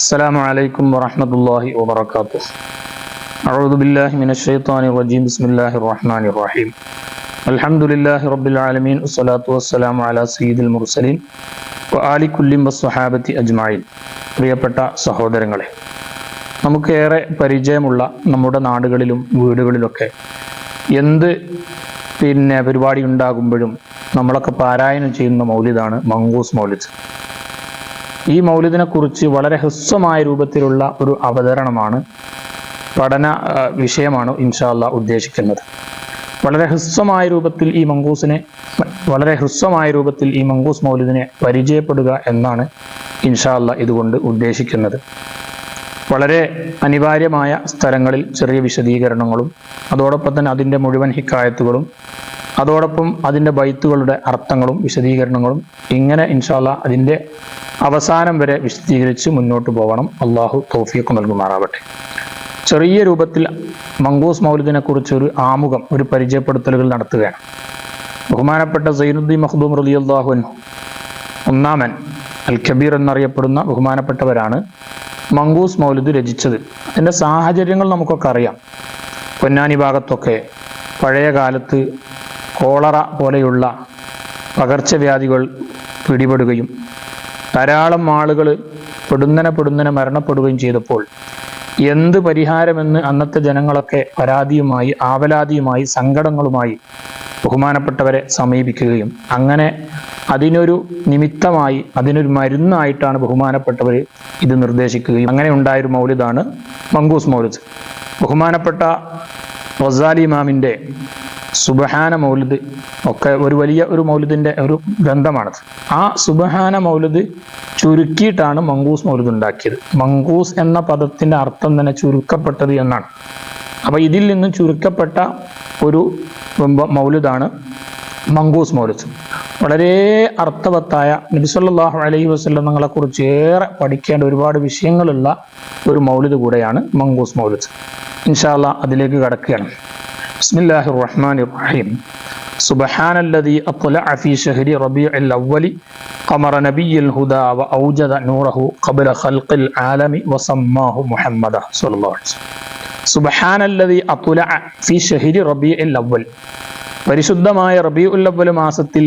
السلام عليكم ورحمة الله وبركاته أعوذ بالله من الشيطان الرجيم بسم الله الرحمن الرحيم الحمد لله رب العالمين والصلاة والسلام على سيد المرسلين وآل كل والصحابة أجمعين പ്രിയപ്പെട്ട സഹോദരങ്ങളെ നമുക്കേറെ പരിചയമുള്ള നമ്മുടെ നാടുകളിലും വീടുകളിലൊക്കെ എന്ത് പിന്നെ പരിപാടി ഉണ്ടാകുമ്പോഴും നമ്മളൊക്കെ പാരായണം ചെയ്യുന്ന മൗലിദാണ് മങ്കൂസ് മൗലിദ് ഈ മൗലിദിനെ കുറിച്ച് വളരെ ഹ്രസ്വമായ രൂപത്തിലുള്ള ഒരു അവതരണമാണ് പഠന വിഷയമാണ് ഇൻഷാല്ല ഉദ്ദേശിക്കുന്നത്. വളരെ ഹ്രസ്വമായ രൂപത്തിൽ ഈ മങ്കൂസിനെ വളരെ ഹ്രസ്വമായ രൂപത്തിൽ ഈ മങ്കൂസ് മൗലിദിനെ പരിചയപ്പെടുക എന്നാണ് ഇൻഷാല്ല ഇതുകൊണ്ട് ഉദ്ദേശിക്കുന്നത്. വളരെ അനിവാര്യമായ സ്ഥലങ്ങളിൽ ചെറിയ വിശദീകരണങ്ങളും അതോടൊപ്പം തന്നെ അതിന്റെ മുഴുവൻ ഹിക്കായത്തുകളും അതോടൊപ്പം അതിന്റെ ബൈത്തുകളുടെ അർത്ഥങ്ങളും വിശദീകരണങ്ങളും ഇങ്ങനെ ഇൻഷാല്ല അതിന്റെ അവസാനം വരെ വിശദീകരിച്ച് മുന്നോട്ട് പോകണം അള്ളാഹു തൗഫീഖ് നൽകുമാറാവട്ടെ. ചെറിയ രൂപത്തിൽ മംഗൂസ് മൗലിദിനെ ഒരു ആമുഖം ഒരു പരിചയപ്പെടുത്തലുകൾ നടത്തുകയാണ്. ബഹുമാനപ്പെട്ട സൈനുദ്ദീൻ മഖ്ദൂം റലി അള്ളാഹുൻ ഒന്നാമൻ അൽ കബീർ എന്നറിയപ്പെടുന്ന ബഹുമാനപ്പെട്ടവരാണ് മംഗൂസ് മൗലിദ് രചിച്ചത്. അതിന്റെ സാഹചര്യങ്ങൾ നമുക്കൊക്കെ അറിയാം. പൊന്നാനി ഭാഗത്തൊക്കെ പഴയ കാലത്ത് കോളറ പോലെയുള്ള പകർച്ചവ്യാധികൾ പിടിപെടുകയും ധാരാളം ആളുകൾ പെടുന്നനെ പെടുന്നനെ മരണപ്പെടുകയും ചെയ്തപ്പോൾ എന്ത് പരിഹാരമെന്ന് അന്നത്തെ ജനങ്ങളൊക്കെ പരാതിയുമായി ആവലാതിയുമായി സങ്കടങ്ങളുമായി ബഹുമാനപ്പെട്ടവരെ സമീപിക്കുകയും അങ്ങനെ അതിനൊരു നിമിത്തമായി അതിനൊരു മരുന്നായിട്ടാണ് ബഹുമാനപ്പെട്ടവർ ഇത് നിർദ്ദേശിക്കുകയും അങ്ങനെ ഉണ്ടായൊരു മൗലിദാണ് മങ്കൂസ് മൗലിദ്. ബഹുമാനപ്പെട്ട റസാലി സുബഹാന മൗലിദ് ഒക്കെ ഒരു വലിയ ഒരു മൗലിദിന്റെ ഒരു ഗ്രന്ഥമാണത്. ആ സുബഹാന മൗലിദ് ചുരുക്കിയിട്ടാണ് മങ്കൂസ് മൗലിദ് ഉണ്ടാക്കിയത് മങ്കൂസ് എന്ന പദത്തിന്റെ അർത്ഥം തന്നെ ചുരുക്കപ്പെട്ടത് എന്നാണ്. അപ്പോൾ ഇതിൽ നിന്ന് ചുരുക്കപ്പെട്ട ഒരു മൗലിദാണ് മങ്കൂസ് മൗലിദ്. വളരെ അർത്ഥവത്തായ നബിസല്ലാഹു അലൈഹി വസ്ലം നിങ്ങളെ കുറിച്ച് ഏറെ പഠിക്കേണ്ട ഒരുപാട് വിഷയങ്ങളുള്ള ഒരു മൗലിദ് കൂടെയാണ് മങ്കൂസ് മൗലിദ്. ഇൻഷാല്ല അതിലേക്ക് കടക്കുകയാണ്. ബിസ്മില്ലാഹി റഹ്മാൻ റഹീം سبحان الذي أطلع في شهر ربيع الأول قمر نبي الهدى وأوجد نوره قبل خلق العالم وسماه محمد صلى الله عليه وسلم سبحان الذي أطلع في شهر ربيع الأول പരിശുദ്ധമായ റബിയുൽ അവ്വൽ മാസത്തിൽ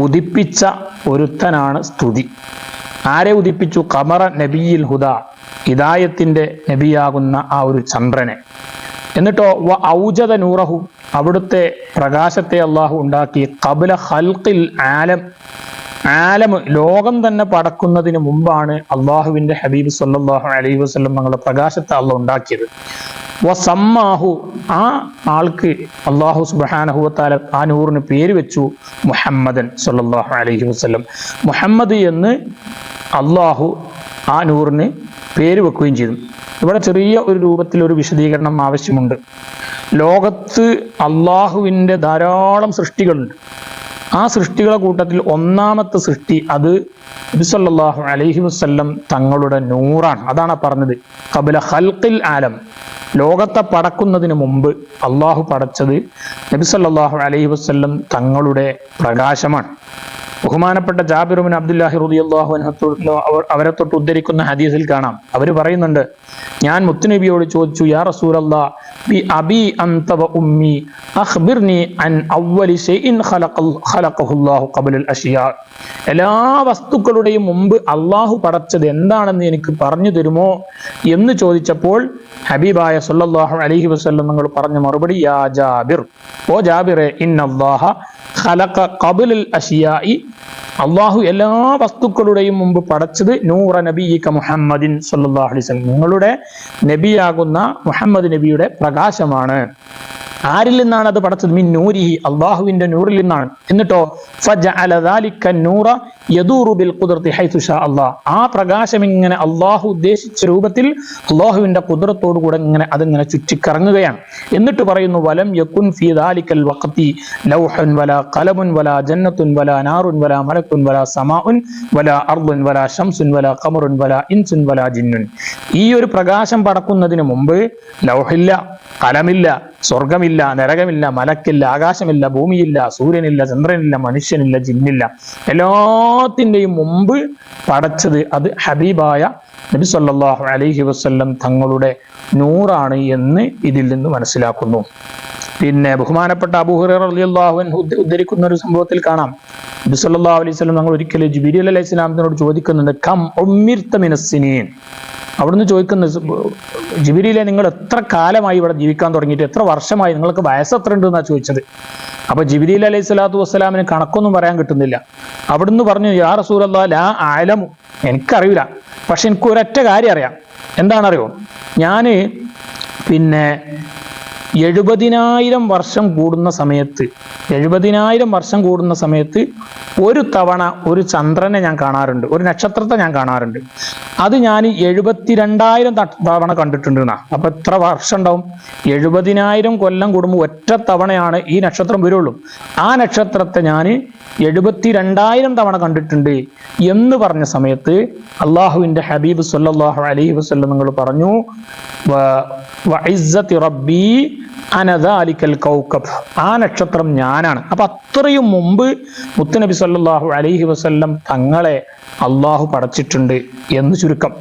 ഉദിപ്പിച്ച ഒരുത്തനാണ് സ്തുതി ആരെ ഉദിപ്പിച്ചു കമറ നബിയിൽ ഹുദ ഹിദായത്തിന്റെ നബിയാകുന്ന ആ ഒരു ചന്ദ്രനെ എന്നിട്ടോ വ ഔജദ നൂറഹു അവിടുത്തെ പ്രകാശത്തെ അള്ളാഹു ഉണ്ടാക്കി. കബുല ഹൽക്കിൽ ആലം ആലം ലോകം തന്നെ പടക്കുന്നതിന് മുമ്പാണ് അള്ളാഹുവിന്റെ ഹബീബ് സല്ലാഹു അലൈഹി വസ്ലം തങ്ങളുടെ പ്രകാശത്തെ അള്ള ഉണ്ടാക്കിയത്. വസമ്മാഹു ആ ആൾക്ക് അള്ളാഹു സുബ്ഹാനഹു വതആല ആ നൂറിന് പേര് വെച്ചു മുഹമ്മദൻ സല്ലാഹു അലൈഹി വസ്ലം മുഹമ്മദ് എന്ന് അള്ളാഹു ആ നൂറിന് പേര് വെക്കുകയും ചെയ്തു. ഇവിടെ ചെറിയ ഒരു രൂപത്തിൽ ഒരു വിശദീകരണം ആവശ്യമുണ്ട്. ലോകത്ത് അള്ളാഹുവിന്റെ ധാരാളം സൃഷ്ടികളുണ്ട്. ആ സൃഷ്ടികളെ കൂട്ടത്തിൽ ഒന്നാമത്തെ സൃഷ്ടി അത് നബിസല്ലാഹു അലഹി വസ്ല്ലം തങ്ങളുടെ നൂറാണ്. അതാണ് പറഞ്ഞത്. കബല ഹൽക്കിൽ ആലം. ലോകത്തെ പടക്കുന്നതിന് മുമ്പ് അള്ളാഹു പടച്ചത് നബിസല്ലാഹു അലഹി വസ്ല്ലം തങ്ങളുടെ പ്രകാശമാണ്. ബഹുമാനപ്പെട്ട ജാബിറുബിൻ അബ്ദുല്ലാഹി റളിയല്ലാഹു അൻഹു അവർ- അവരെ തൊട്ട് ഉദ്ധരിക്കുന്ന ഹദീസിൽ കാണാം. അവർ പറയുന്നുണ്ട് ഞാൻ മുത്തുനബിയോട് ചോദിച്ചു യാ റസൂലല്ലാ ബി അൻത വ അൻ അവ്വലി എല്ലാ വസ്തുക്കളുടെയും മുമ്പ് അള്ളാഹു പടച്ചത് എന്താണെന്ന് എനിക്ക് പറഞ്ഞു തരുമോ എന്ന് ചോദിച്ചപ്പോൾ ഹബീബായ സല്ലല്ലാഹു അലൈഹി വസല്ലം നിങ്ങൾ പറഞ്ഞ മറുപടി യാ ജാബിർ ഓ ജാബിറെ ഇന്നല്ലാഹ ഖലഖ ഖബലൽ അഷിയായി. അള്ളാഹു എല്ലാ വസ്തുക്കളുടെയും മുമ്പ് പടച്ചത് നൂറ നബിയിക മുഹമ്മദിൻ അലൈഹി വസല്ലം. നിങ്ങളുടെ നബിയാകുന്ന മുഹമ്മദ് നബിയുടെ പ്രകാശമാണ്. ആരിൽ നിന്നാണ് അത് പടച്ചത്? മിൻ നൂരിഹി. അള്ളാഹുവിന്റെ നൂറിൽ നിന്നാണ്. എന്നിട്ടോ ഷാ ആ പ്രകാശം ഇങ്ങനെ അള്ളാഹു ഉദ്ദേശിച്ച രൂപത്തിൽ അള്ളാഹുവിന്റെ കുതിരത്തോടു കൂടെ ഇങ്ങനെ അതിങ്ങനെ ചുറ്റിക്കറങ്ങുകയാണ്. എന്നിട്ട് പറയുന്നു വലം യക്കുൻ ഫീ ദാലിക്കൽ വഖതി ലൗഹൻ വലാ കലമുൻ വലാ ജന്നത്തുൻ വല നാറുൻ വല മലക്കുൻ വല സമാഉൻ വല അർദുൻ വല ഷംസുൻ വല ഖമറുൻ വല ഇൻസുൻ വല ജിന്നുൻ. ഈ ഒരു പ്രകാശം പടക്കുന്നതിന് മുമ്പ് ലൗഹില്ല കലമില്ല സ്വർഗമില്ല സ്വർഗമില്ല നരകമില്ല മലക്കില്ല ആകാശമില്ല ഭൂമിയില്ല സൂര്യനില്ല ചന്ദ്രനില്ല മനുഷ്യനില്ല ജിന്നില്ല. എല്ലാത്തിന്റെയും മുമ്പ് പടച്ചത് അത് ഹബീബായ നബി സല്ലല്ലാഹു അലൈഹി വസല്ലം തങ്ങളുടെ നൂറാണ് എന്ന് ഇതിൽ നിന്ന് മനസ്സിലാക്കുന്നു. പിന്നെ ബഹുമാനപ്പെട്ട അബൂഹുറ അൻഹു ഉദ്ധരിക്കുന്ന ഒരു സംഭവത്തിൽ കാണാം. നബി സല്ലല്ലാഹു അലൈഹി സ്വലം ഞങ്ങൾ ഒരിക്കലും ജിബിരി അലൈഹി സ്വലാമത്തിനോട് ചോദിക്കുന്നുണ്ട് കം ഒമ്മിർത്ത മിനസ്സിനീൻ? അവിടുന്ന് ചോദിക്കുന്ന ജിബിരിയിലെ നിങ്ങൾ എത്ര കാലമായി ഇവിടെ ജീവിക്കാൻ തുടങ്ങിയിട്ട്? എത്ര വർഷമായി? നിങ്ങൾക്ക് വയസ്സ് എത്ര ഉണ്ട് എന്നാ ചോദിച്ചത്? അപ്പൊ ജിബിരി അലൈഹി സ്വലാത്തു വസ്സലാമിന് കണക്കൊന്നും പറയാൻ കിട്ടുന്നില്ല. അവിടുന്ന് പറഞ്ഞു യാ റസൂലല്ലാ ലാ ആലമു എനിക്കറിയില്ല. പക്ഷെ എനിക്ക് ഒരൊറ്റ കാര്യം അറിയാം. എന്താണറിയോ ഞാൻ പിന്നെ എഴുപതിനായിരം വർഷം കൂടുന്ന സമയത്ത് എഴുപതിനായിരം വർഷം കൂടുന്ന സമയത്ത് ഒരു തവണ ഒരു ചന്ദ്രനെ ഞാൻ കാണാറുണ്ട് ഒരു നക്ഷത്രത്തെ ഞാൻ കാണാറുണ്ട്. അത് ഞാൻ എഴുപത്തിരണ്ടായിരം തവണ കണ്ടിട്ടുണ്ട് എന്നാ അപ്പൊ എത്ര വർഷം ഉണ്ടാവും? എഴുപതിനായിരം കൊല്ലം കൂടുമ്പോൾ ഒറ്റ തവണയാണ് ഈ നക്ഷത്രം വരുള്ളൂ. ആ നക്ഷത്രത്തെ ഞാൻ എഴുപത്തിരണ്ടായിരം തവണ കണ്ടിട്ടുണ്ട് എന്ന് പറഞ്ഞ സമയത്ത് അള്ളാഹുവിന്റെ ഹബീബ് സല്ലാഹു അലൈഹി വസല്ലം നിങ്ങൾ പറഞ്ഞു "വ- അനദാലിക്കൽ കൗക്കബ്. ആ നക്ഷത്രം ഞാനാണ്. അപ്പൊ അത്രയും മുമ്പ് മുത്തുനബി സല്ലാഹു അലൈഹി വസ്ല്ലം തങ്ങളെ അള്ളാഹു പടച്ചിട്ടുണ്ട് എന്ന് ചുരുക്കം.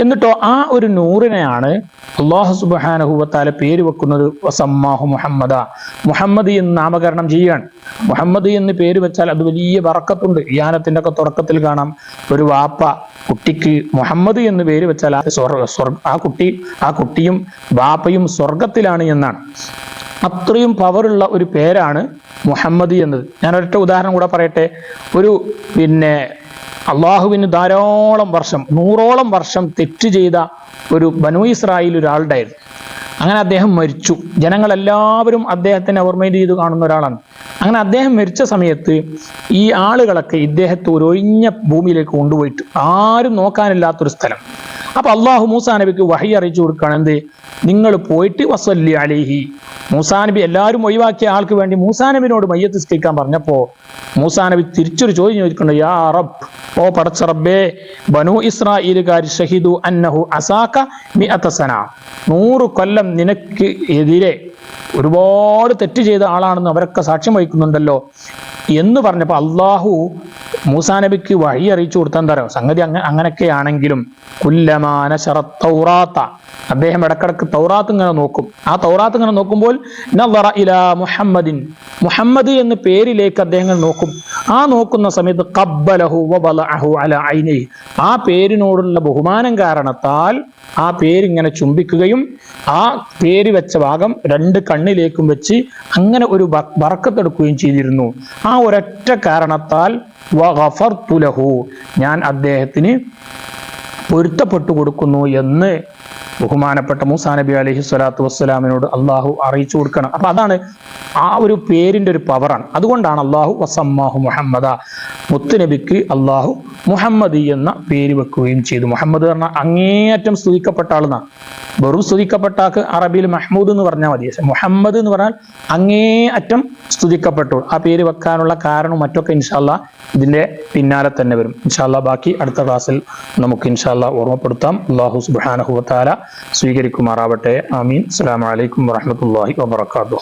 എന്നിട്ടോ ആ ഒരു നൂറിനെയാണ് അള്ളാഹു സുബാനഹുബത്താലെ പേര് വെക്കുന്നത് വസമ്മാഹു മുഹമ്മദ. മുഹമ്മദ് എന്ന് നാമകരണം ചെയ്യുകയാണ്. മുഹമ്മദ് എന്ന് പേര് വെച്ചാൽ അത് വലിയ വറക്കത്തുണ്ട്. യാനത്തിന്റെ ഒക്കെ തുടക്കത്തിൽ കാണാം. ഒരു വാപ്പ കുട്ടിക്ക് മുഹമ്മദ് എന്ന് പേര് വെച്ചാൽ ആ ആ കുട്ടി ആ കുട്ടിയും ബാപ്പയും സ്വർഗത്തിലാണ് എന്നാണ്. അത്രയും പവറുള്ള ഒരു പേരാണ് മുഹമ്മദ് എന്നത്. ഞാൻ ഒരൊറ്റ ഉദാഹരണം കൂടെ പറയട്ടെ. ഒരു പിന്നെ അള്ളാഹുവിന് ധാരാളം വർഷം നൂറോളം വർഷം തെറ്റ് ചെയ്ത ഒരു ബനു ഇസ്രായേൽ ഒരാളുണ്ടായിരുന്നു. അങ്ങനെ അദ്ദേഹം മരിച്ചു. ജനങ്ങളെല്ലാവരും അദ്ദേഹത്തിനെ ഓർമ്മയിൽ ചെയ്ത് കാണുന്ന ഒരാളാണ്. അങ്ങനെ അദ്ദേഹം മരിച്ച സമയത്ത് ഈ ആളുകളൊക്കെ ഇദ്ദേഹത്തെ ഒരു ഒഴിഞ്ഞ ഭൂമിയിലേക്ക് കൊണ്ടുപോയിട്ട് ആരും നോക്കാനില്ലാത്തൊരു സ്ഥലം. അപ്പൊ അള്ളാഹു മൂസാ നബിക്ക് വഹി അറിയിച്ചു കൊടുക്കുകയാണ് എന്ത്? നിങ്ങൾ പോയിട്ട് വസല്ലി അലേഹി. മൂസാ നബി എല്ലാവരും ഒഴിവാക്കിയ ആൾക്ക് വേണ്ടി മൂസാ നബിനോട് മയ്യത്ത് സ്കരിക്കാൻ പറഞ്ഞപ്പോ മൂസാ നബി തിരിച്ചൊരു ചോദ്യം ചോദിക്കുന്നുണ്ട് യാ റബ് ഓ പടച്ച റബ്ബേ ബനു ഇസ്രായേലുകാർ ഷഹിദു അന്നഹു അസാക്ക മി അത്തസന നൂറ് കൊല്ലം നിനക്ക് എതിരെ ഒരുപാട് തെറ്റ് ചെയ്ത ആളാണെന്ന് അവരൊക്കെ സാക്ഷ്യം വഹിക്കുന്നുണ്ടല്ലോ. എന്ന് പറഞ്ഞപ്പോൾ അള്ളാഹു മൂസാ നബിക്ക് വഴി അറിയിച്ചു പറയുക സംഗതി അങ്ങ അങ്ങനെയൊക്കെയാണെങ്കിലും കുല്ലമാന തൗറാത്ത. അദ്ദേഹം ഇടക്കിടക്ക് തൗറാത്ത് ഇങ്ങനെ നോക്കും. ആ തൗറാത്ത് ഇങ്ങനെ നോക്കുമ്പോൾ മുഹമ്മദിൻ. മുഹമ്മദ് എന്ന പേരിലേക്ക് അദ്ദേഹങ്ങൾ നോക്കും. ആ നോക്കുന്ന സമയത്ത് കബ്ബലഹു വബലഅഹു അല ഐനി ആ പേരിനോടുള്ള ബഹുമാനം കാരണത്താൽ ആ പേരിങ്ങനെ ചുംബിക്കുകയും ആ പേര് വെച്ച ഭാഗം രണ്ട് കണ്ണിലേക്കും വെച്ച് അങ്ങനെ ഒരു വറക്കത്തെടുക്കുകയും ചെയ്തിരുന്നു. ആ ഒരൊറ്റ കാരണത്താൽ വഗഫർതു ലഹു. ഞാൻ അദ്ദേഹത്തിന് പൊരുത്തപ്പെട്ടു കൊടുക്കുന്നു എന്ന് ബഹുമാനപ്പെട്ട മൂസാ നബി അലഹി സ്വലാത്തു വസ്സലാമിനോട് അള്ളാഹു അറിയിച്ചു കൊടുക്കണം. അപ്പൊ അതാണ് ആ ഒരു പേരിന്റെ ഒരു പവറാണ്. അതുകൊണ്ടാണ് അള്ളാഹു വസമ്മാഹു മുഹമ്മദ. മുത്തുനബിക്ക് അള്ളാഹു മുഹമ്മദ് എന്ന പേര് വെക്കുകയും ചെയ്തു. മുഹമ്മദ് പറഞ്ഞ അങ്ങേയറ്റം സ്തുതിക്കപ്പെട്ട ആളെന്നാണ്. വെറും സ്തുതിക്കപ്പെട്ട ആൾക്ക് അറബിയിൽ മഹ്മൂദ് എന്ന് പറഞ്ഞാൽ മതി. മുഹമ്മദ് എന്ന് പറഞ്ഞാൽ അങ്ങേ അറ്റം സ്തുതിക്കപ്പെട്ടു. ആ പേര് വെക്കാനുള്ള കാരണവും മറ്റൊക്കെ ഇൻഷാല്ല ഇതിന്റെ പിന്നാലെ തന്നെ വരും. ഇൻഷാല്ല ബാക്കി അടുത്ത ക്ലാസ്സിൽ നമുക്ക് ഇൻഷാല്ല ഓർമ്മപ്പെടുത്താം. അള്ളാഹു സുബാനഹുവത്താല സ്വീകരിക്കുമാറാവട്ടെ. ആമീൻ. അസ്സലാമു അലൈക്കും വറഹമത്തല്ലാഹി വബർക്കാത്തു